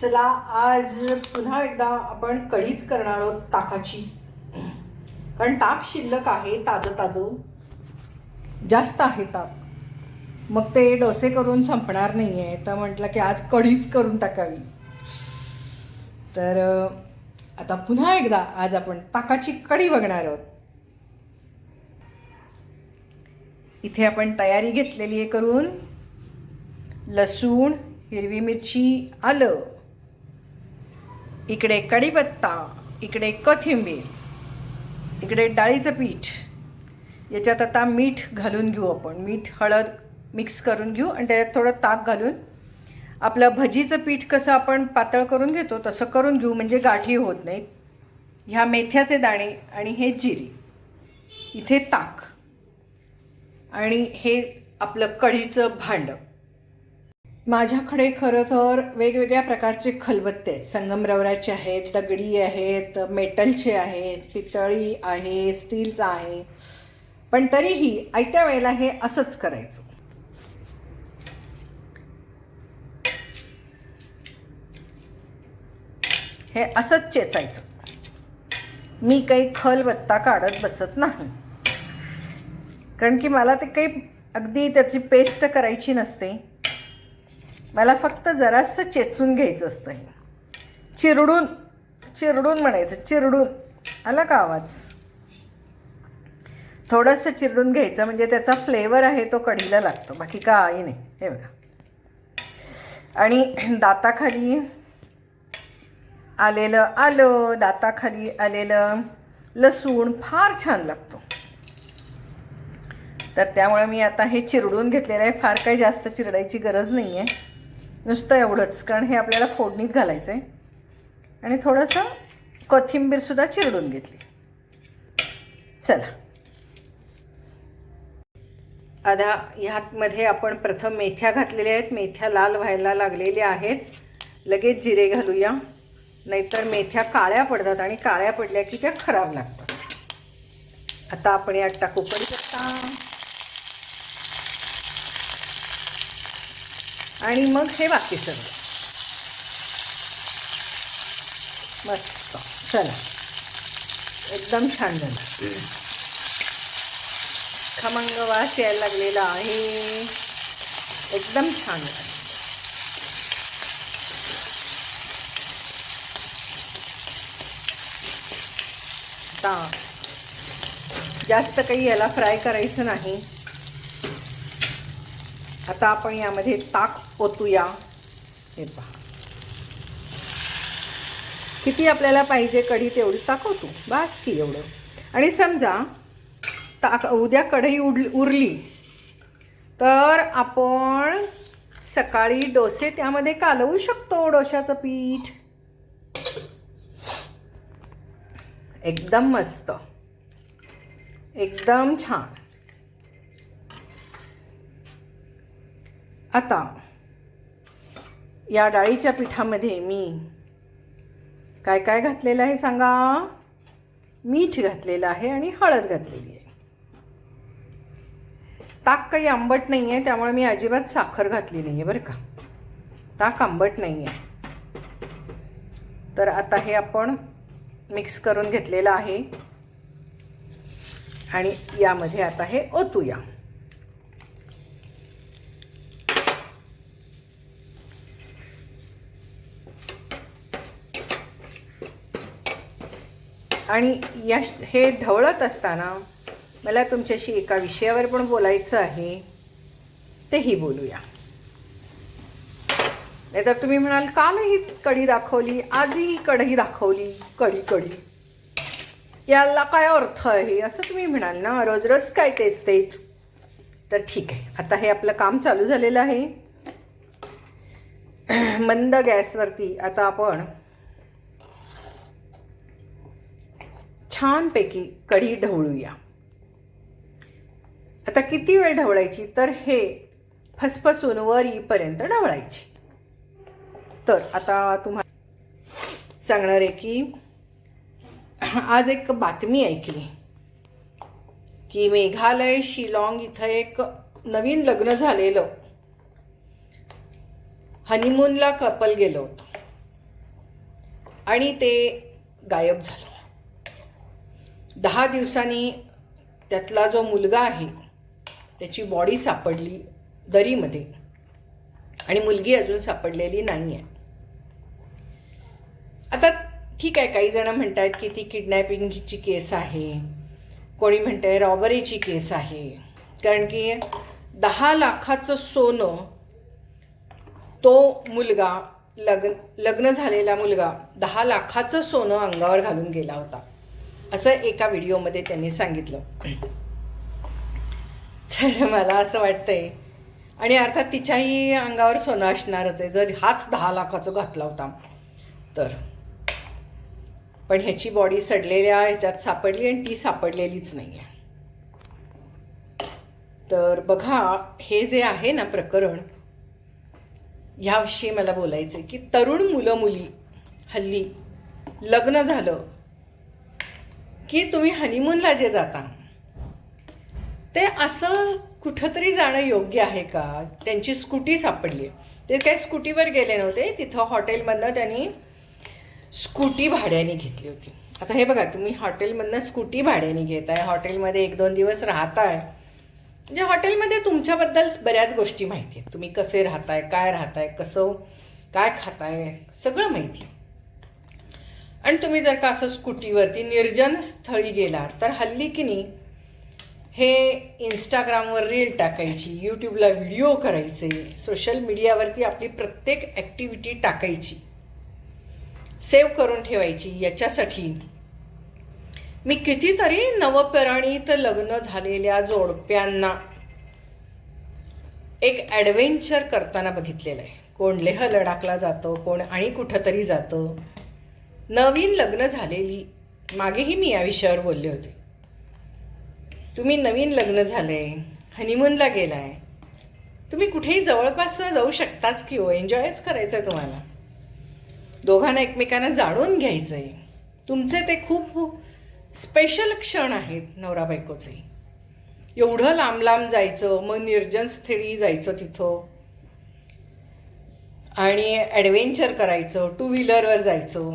चला आज पुन्हा एकदा आपण कढीच करणार आहोत ताकाची. कारण ताक शिल्लक आहे ताजं ताजं जास्त आहे ताक. मग ते डोसे करून संपणार नाही आहे तर म्हटलं की आज कढीच करून टाकावी. तर आता पुन्हा एकदा आज आपण ताकाची कढी बघणार आहोत. इथे आपण तयारी घेतलेली आहे करून. लसूण हिरवी मिरची आलं. इकडे कढीपत्ता इकडे कोथिंबीर इकडे डाळीचं पीठ. याच्यात आता मीठ घालून घेऊ आपण. मीठ हळद मिक्स करून घेऊ आणि त्याच्यात थोडं ताक घालून आपलं भजीचं पीठ कसं आपण पातळ करून घेतो तसं करून घेऊ म्हणजे गाठी होत नाहीत. ह्या मेथ्याचे दाणे आणि हे जिरी. इथे ताक. आणि हे आपलं कढीचं भांडं. माझ्याकडे खरं तर वेगवेगळ्या प्रकारचे खलबत्ते आहेत. संगमरवराचे आहेत दगडी आहेत मेटलचे आहेत पितळी आहे स्टीलचं आहे. पण तरीही आयत्या वेळेला हे असंच करायचं. हे असंच चेचायचं. मी काही खलबत्ता काढत बसत नाही. कारण की मला ते काही अगदी त्याची पेस्ट करायची नसते. मला फक्त जरासं चेचून घ्यायचं असतं हे. चिरडून चिरडून म्हणायचं चिरडून. आला का आवाज? थोडंसं चिरडून घ्यायचं म्हणजे त्याचा फ्लेवर आहे तो कढीला लागतो. बाकी काही नाही. हे बघा. आणि दाताखाली आलेलं आलं दाताखाली आलेलं लसूण फार छान लागतो. तर त्यामुळे मी आता हे चिरडून घेतलेलं आहे. फार काही जास्त चिरडायची गरज नाही आहे नुसतं एवढंच कारण हे आपल्याला फोडणीत घालायचं आहे आणि थोडंसं कोथिंबीरसुद्धा चिरडून घेतली. चला. आता ह्यातमध्ये आपण प्रथम मेथ्या घातलेल्या आहेत. मेथ्या लाल व्हायला लागलेल्या आहेत. लगेच जिरे घालूया. नाहीतर मेथ्या काळ्या पडतात आणि काळ्या पडल्या की त्या खराब लागतात. आता आपण यात टाकू कढीपत्ता. आणि मग हे बाकी सर्व मस्त. चला. एकदम छान झालं. खमंग वास यायला लागलेला आहे. एकदम छान झालं. आता जास्त काही याला फ्राय करायचं नाही. आता आपण यामध्ये ताक ओतूया. हे पहा. किती आपल्याला पाहिजे कढी तेवढी ताक ओतू. बास की एवढं. आणि समजा ताक उद्या कढई उड उरली तर आपण सकाळी डोसे त्यामध्ये कालवू शकतो डोशाचं पीठ. एकदम मस्त. एकदम छान. आता या डाळीच्या पिठामध्ये मी काय काय घातलेलं आहे सांगा? मीठ घातलेलं आहे आणि हळद घातलेली आहे. ताक काही आंबट नाही आहे त्यामुळे मी अजिबात साखर घातली नाही आहे बरं का. ताक आंबट नाही आहे. तर आता हे आपण मिक्स करून घेतलेलं आहे. आणि यामध्ये आता हे ओतूया. आणि या हे ढवळत असताना मला तुमच्याशी एका विषयावर पण बोलायचं आहे. तेही बोलूया. नाहीतर तुम्ही म्हणाल कालही कढी दाखवली आजही कढी दाखवली कढी कढी. याला काय अर्थ आहे? असं तुम्ही म्हणाल ना? रोज रोज काय तेच तेच. तर ठीक आहे. आता हे आपलं काम चालू झालेलं आहे. मंद गॅसवरती आता आपण छानपैकी कढी ढवळूया. आता किती वेळ ढवळायची? तर हे फसफसून वर येईपर्यंत ढवळायची. तर आता तुम्हाला सांगणार आहे की आज एक बातमी ऐकली. की मेघालय शिलाँग इथं एक नवीन लग्न झालेलं. हनीमूनला कपल गेलं होतं. आणि ते गायब झालं. दहा दिवसांनी त्यातला जो मुलगा आहे त्याची बॉडी सापडली दरीमध्ये. आणि मुलगी अजून सापडलेली नाही आहे आता ठीक आहे काही जण म्हणतात की ती किडनॅपिंगची केस आहे. कोणी म्हणतंय रॉबरीची केस आहे. कारण की दहा लाखाचं सोनं तो मुलगा लग्न लग्न झालेला मुलगा दहा लाखाचं सोनं अंगावर घालून गेला होता. असं एका व्हिडिओमध्ये त्यांनी सांगितलं. तर मला असं वाटतंय आणि अर्थात तिच्याही अंगावर सोनं असणारच आहे जर हाच दहा लाखाचं घातला होता तर. पण ह्याची बॉडी सडलेल्या ह्याच्यात सापडली आणि ती सापडलेलीच नाही आहे तर बघा हे जे आहे ना प्रकरण ह्याविषयी मला बोलायचं आहे की तरुण मुलं मुली हल्ली लग्न झालं की तुम्ही हनीमूनला जे जाता ते असं कुठंतरी जाणं योग्य आहे का? त्यांची स्कूटी सापडली ते काही स्कूटीवर गेले नव्हते. तिथं हॉटेलमधनं त्यांनी स्कूटी भाड्याने घेतली होती. आता हे बघा तुम्ही हॉटेलमधनं स्कूटी भाड्याने घेताय हॉटेलमध्ये एक दोन दिवस राहताय. म्हणजे हॉटेलमध्ये तुमच्याबद्दल बऱ्याच गोष्टी माहिती आहेत. तुम्ही कसे राहताय काय राहताय कसं काय खाताय सगळं माहिती आहे. आणि तुम्ही जर का असं स्कूटीवरती निर्जन स्थळी गेलात तर हल्ली की नाही हे इंस्टाग्रामवर रील टाकायची यूट्यूबला व्हिडिओ करायचे सोशल मीडियावरती आपली प्रत्येक ॲक्टिव्हिटी टाकायची. सेव्ह करून ठेवायची याच्यासाठी. मी कितीतरी नवपराणीत लग्न झालेल्या जोडप्यांना एक ॲडव्हेंचर करताना बघितलेलं आहे. कोण लेह लडाखला जातं कोण आणि कुठंतरी जातं. नवीन लग्न झालेली. मागेही मी या विषयावर बोलले होते. तुम्ही नवीन लग्न झालंय हनीमूनला गेलाय. तुम्ही कुठेही जवळपास जाऊ शकताच की हो एन्जॉयच करायचं आहे तुम्हाला. दोघांना एकमेकांना जाणून घ्यायचं आहे तुमचे ते खूप स्पेशल क्षण आहेत नवरा बायकोचे. एवढं लांब लांब जायचं मग निर्जन स्थळी जायचं तिथं. आणि ॲडव्हेंचर करायचं टू व्हीलरवर जायचं.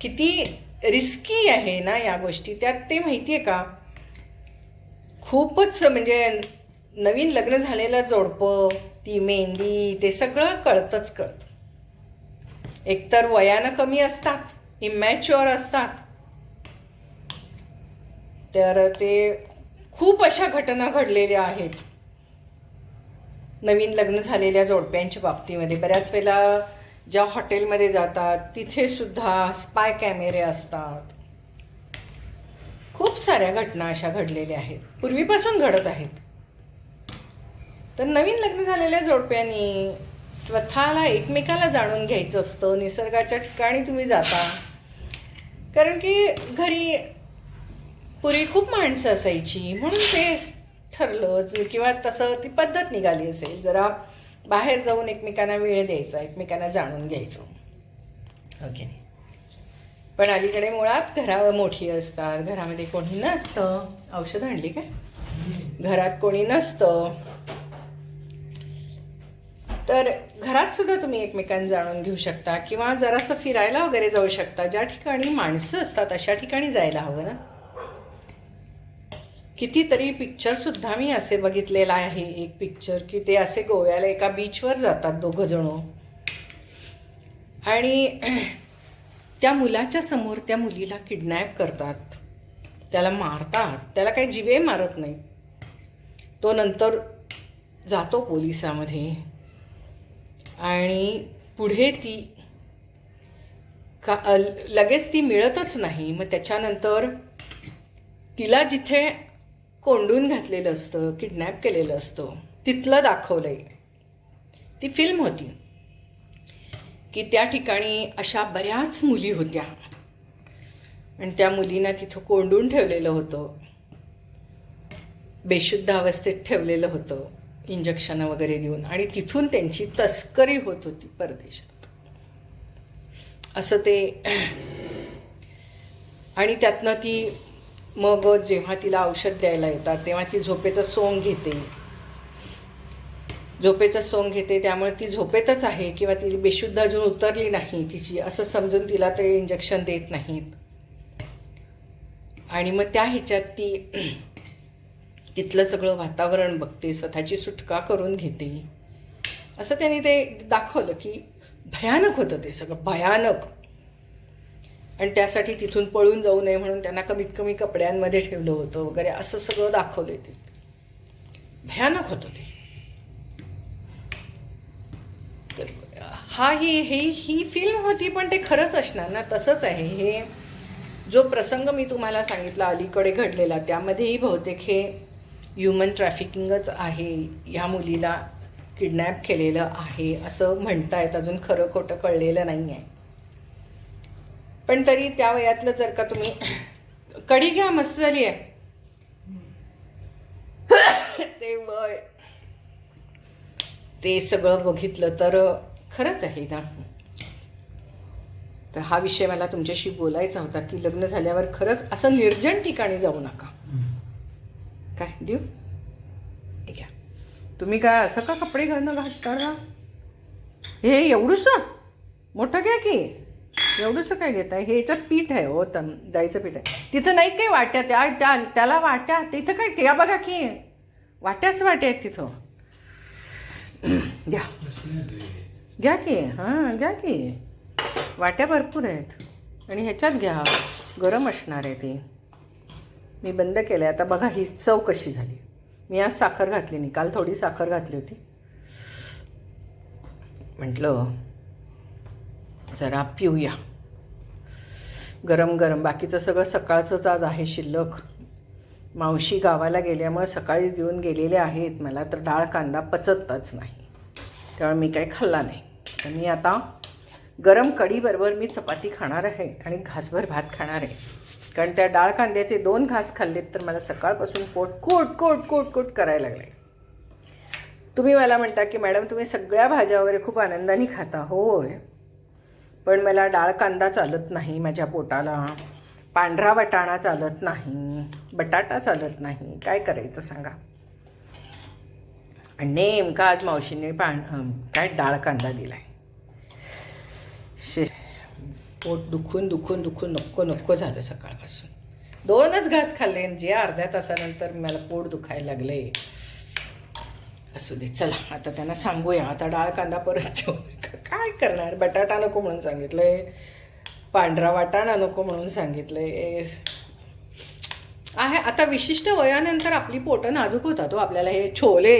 किती रिस्की आहे ना या गोष्टी त्यात ते माहिती आहे का? खूपच म्हणजे नवीन लग्न झालेलं जोडपं ती मेहंदी ते सगळं कळतंच कळतं. एकतर वयानं कमी असतात इमॅच्युअर असतात. तर ते खूप अशा घटना घडलेल्या आहेत. नवीन लग्न झालेल्या जोडप्यांच्या बाबतीमध्ये बऱ्याच वेळेला ज्या हॉटेलमध्ये जातात तिथे सुद्धा स्पाय कॅमेरे असतात. खूप साऱ्या घटना अशा घडलेल्या आहेत. पूर्वीपासून घडत आहेत. तर नवीन लग्न झालेल्या जोडप्यांनी स्वतःला एकमेकाला जाणून घ्यायचं असतं निसर्गाच्या ठिकाणी तुम्ही जाता. कारण की घरी पूर्वी खूप माणसं असायची म्हणून ते ठरलं किंवा तसं ती पद्धत निघाली असेल. जरा बाहेर जाऊन एकमेकांना वेळ द्यायचा एकमेकांना जाणून घ्यायचं. ओके. पण अलीकडे मुळात घरा मोठी असतात घरामध्ये कोणी नसतं. औषध आणली काय? घरात कोणी नसतं. तर घरात सुद्धा तुम्ही एकमेकांना जाणून घेऊ शकता किंवा जरासं फिरायला वगैरे जाऊ शकता. ज्या ठिकाणी माणसं असतात अशा ठिकाणी जायला हवं ना? कितीतरी पिक्चरसुद्धा मी असे बघितलेला आहे. एक पिक्चर की ते असे गोव्याला एका बीचवर जातात दोघं जण. आणि त्या मुलाच्या समोर त्या मुलीला किडनॅप करतात. त्याला मारतात. त्याला काही जिवे मारत नाही. तो नंतर जातो पोलिसामध्ये. आणि पुढे ती का लगेच ती मिळतच नाही. मग त्याच्यानंतर तिला जिथे कोंडून घातलेलं असतं किडनॅप केलेलं असतं. तिथलं दाखवलंय. ती फिल्म होती की त्या ठिकाणी अशा बऱ्याच मुली होत्या. आणि त्या मुलींना तिथं कोंडून ठेवलेलं होतं. बेशुद्ध अवस्थेत ठेवलेलं होतं इंजेक्शनं वगैरे देऊन. आणि तिथून त्यांची तस्करी होत होती परदेशात. असं ते आणि त्यातनं ती मग जेव्हा तिला औषध द्यायला येतात तेव्हा ती झोपेचं सोंग घेते. झोपेचं सोंग घेते त्यामुळे ती झोपेतच आहे किंवा ती बेशुद्ध अजून उतरली नाही तिची असं समजून तिला ते इंजेक्शन देत नाहीत. आणि मग त्या ह्याच्यात ती तिथलं सगळं वातावरण बघते स्वतःची सुटका करून घेते. असं त्यांनी ते दाखवलं की भयानक होतं ते सगळं भयानक. आणि त्यासाठी तिथून पळून जाऊ नये म्हणून त्यांना कमीत कमी कपड्यांमध्ये ठेवलं होतं वगैरे असं सगळं दाखवलं ते. भयानक होतं ते. तर हा ही ही ही फिल्म होती पण ते खरंच असणार ना तसंच आहे. हे जो प्रसंग मी तुम्हाला सांगितला अलीकडे घडलेला त्यामध्येही बहुतेक हे ह्युमन ट्रॅफिकिंगच आहे. ह्या मुलीला किडनॅप केलेलं आहे असं म्हणतायत. अजून खरं खोटं कळलेलं नाही आहे पण तरी त्या वयातलं जर का तुम्ही कढी घ्या मस्त झाली आहे. ते वय. ते सगळं बघितलं तर खरंच आहे ना. तर हा विषय मला तुमच्याशी बोलायचा होता की लग्न झाल्यावर खरंच असं निर्जन ठिकाणी जाऊ नका. काय देऊ? घ्या. तुम्ही काय असं का कपडे घालणं घालता हे एवढंच मोठं घ्या की. एवढंसं काय घेत आहे? हे याच्यात पीठ आहे हो तन डाळीचं पीठ आहे. तिथं नाही काही वाट्या त्या त्या त्याला वाट्या तिथं काय त्या बघा की वाट्याच वाट्या आहेत तिथं. घ्या. घ्या की हां घ्या की. वाट्या भरपूर आहेत. आणि ह्याच्यात घ्या गरम असणार आहे ती. मी बंद केलं आहे आता बघा ही चव कशी झाली. मी आज साखर घातली नाही काल थोडी साखर घातली होती. म्हटलं जरा पिऊया. गरम गरम. बाकीचं सगळं सकाळचंच आज आहे शिल्लक. मावशी गावाला गेल्यामुळे सकाळीच देऊन गेलेले आहेत. मला तर डाळ कांदा पचतच नाही. त्यामुळे मी काही खाल्ला नाही. तर मी आता गरम कढीबरोबर मी चपाती खाणार आहे आणि घासभर भात खाणार आहे. कारण त्या डाळ कांद्याचे दोन घास खाल्लेत तर मला सकाळपासून पोट कोट कोट कोट कोट करायला लागले तुम्ही मला म्हणता की मॅडम तुम्ही सगळ्या भाज्या वगैरे खूप आनंदाने खाता. होय. पण मला डाळ कांदा चालत नाही माझ्या पोटाला. पांढरा वाटाणा चालत नाही. बटाटा चालत नाही. काय करायचं सांगा? आणि नेमका आज मावशीने पाण काय डाळ कांदा दिलाय? शे पोट दुखून दुखून दुखून नको नको झालं सकाळपासून. दोनच घास खाल्ले जे अर्ध्या तासानंतर मला पोट दुखायला लागले असू दे चला आता त्यांना सांगूया. आता डाळ कांदा परत ठेवू काय करणार? बटाटा नको म्हणून सांगितलंय. पांढरा वाटाणा नको म्हणून सांगितलंय. आहे आता विशिष्ट वयानंतर आपली पोटं नाजूक होतात हो आपल्याला हे छोले.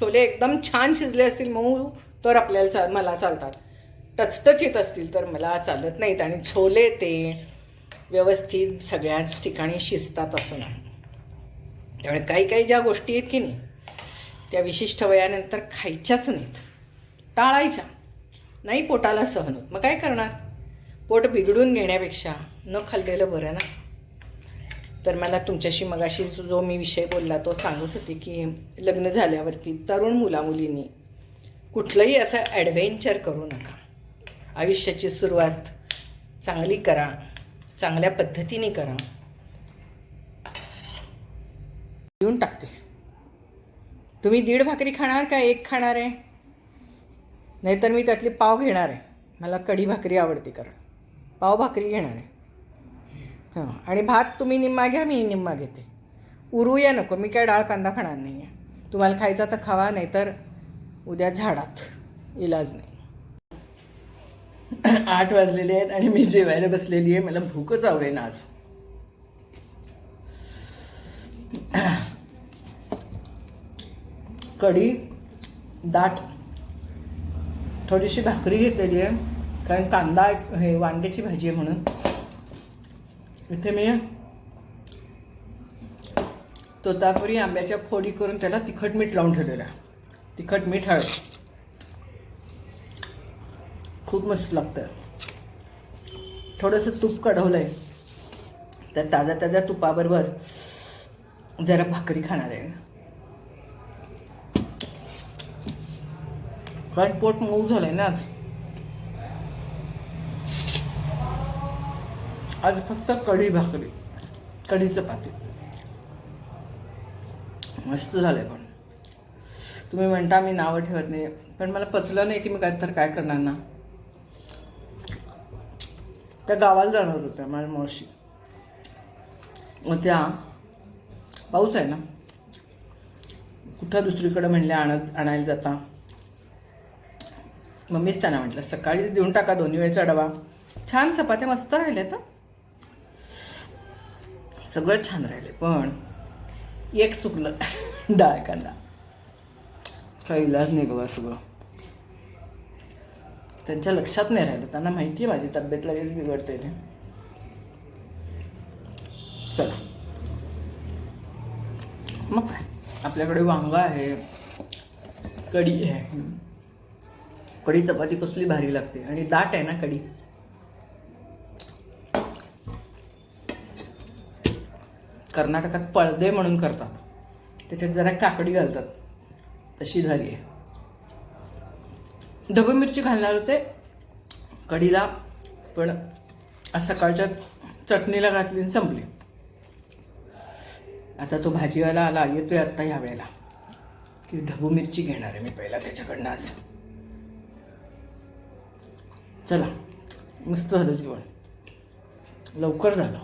छोले एकदम छान शिजले असतील मऊ तर आपल्याला चा मला चालतात. टचटचीत असतील तर मला चालत नाहीत. आणि छोले ते व्यवस्थित सगळ्याच ठिकाणी शिजतात असं नाही. त्यामुळे काही काही ज्या गोष्टी आहेत की नाही त्या विशिष्ट वयानंतर खायच्याच नाहीत. टाळायच्या. नाही पोटाला सहन होत. मग काय करणार? पोट बिघडून घेण्यापेक्षा न खाल्लेलं बरं ना? तर मला तुमच्याशी मगाशी जो मी विषय बोलला तो सांगत होते की लग्न झाल्यावरती तरुण मुलामुलींनी कुठलंही असं ॲडव्हेंचर करू नका. आयुष्याची सुरुवात चांगली करा. चांगल्या पद्धतीने करा. येऊन टाकते. तुम्ही दीड भाकरी खाणार का एक खाणार आहे? नाहीतर मी त्यातली पाव घेणार आहे. मला कढी भाकरी आवडते कारण पाव भाकरी घेणार आहे. हां आणि भात तुम्ही निम्मा घ्या मी निम्मा घेते. उरूया नको मी काय डाळ कांदा खाणार नाही आहे तुम्हाला खायचा तर खावा नाहीतर उद्या झाडात. इलाज नाही. आठ वाजलेले आहेत आणि मी जेवायला बसलेली आहे. मला भूकच आवडेल आज. कढी दाट. थोडीशी भाकरी घेतलेली आहे कारण कांदा हे वांग्याची भाजी आहे म्हणून. इथे मी तोतापुरी आंब्याच्या फोडी करून त्याला तिखट मीठ लावून ठेवलेलं आहे. तिखट मीठ हळद. खूप मस्त लागतं. थोडंसं तूप कढवलं आहे तर ताज्या ताज्या तुपाबरोबर जरा भाकरी खाणार आहे. कारण पोट मऊ आहे ना आज. आज फक्त कढी भाकरी कढी चपाती. मस्त झालं आहे पण. तुम्ही म्हणता मी नावं ठेवत नाही पण मला पचलं नाही की मी काय तर काय करणार ना. त्या गावाला जाणार होत्या माझ्या मावशी. मग त्या पाऊस आहे ना. कुठं दुसरीकडं म्हणले आणत आणायला जाता? मम्मीच त्यांना म्हटलं सकाळीच देऊन टाका दोन्ही वेळचा डबा. छान चपात्या मस्त राहिल्या तर सगळं छान राहिले पण एक चुकलं डाळ कांदा काही इलाज नाही बघा सगळं. त्यांच्या लक्षात नाही राहिलं त्यांना माहिती आहे माझी तब्येत लगेच बिघडते ते. चला. मग काय? आपल्याकडे वांगा आहे कढी आहे. कढी चपाती कसली भारी लागते आणि दाट आहे ना कढी. कर्नाटकात पळदे म्हणून करतात. त्याच्यात जरा काकडी घालतात. तशी झाली आहे. ढबू मिरची घालणार होते कढीला पण आज सकाळच्या चटणीला घातली आणि संपली. आता तो भाजीवाला आला येतोय आत्ता ह्या वेळेला. की ढबू मिरची घेणार आहे मी पहिला त्याच्याकडनं आज. चला मस्त झालं जेवण. लवकर झालं.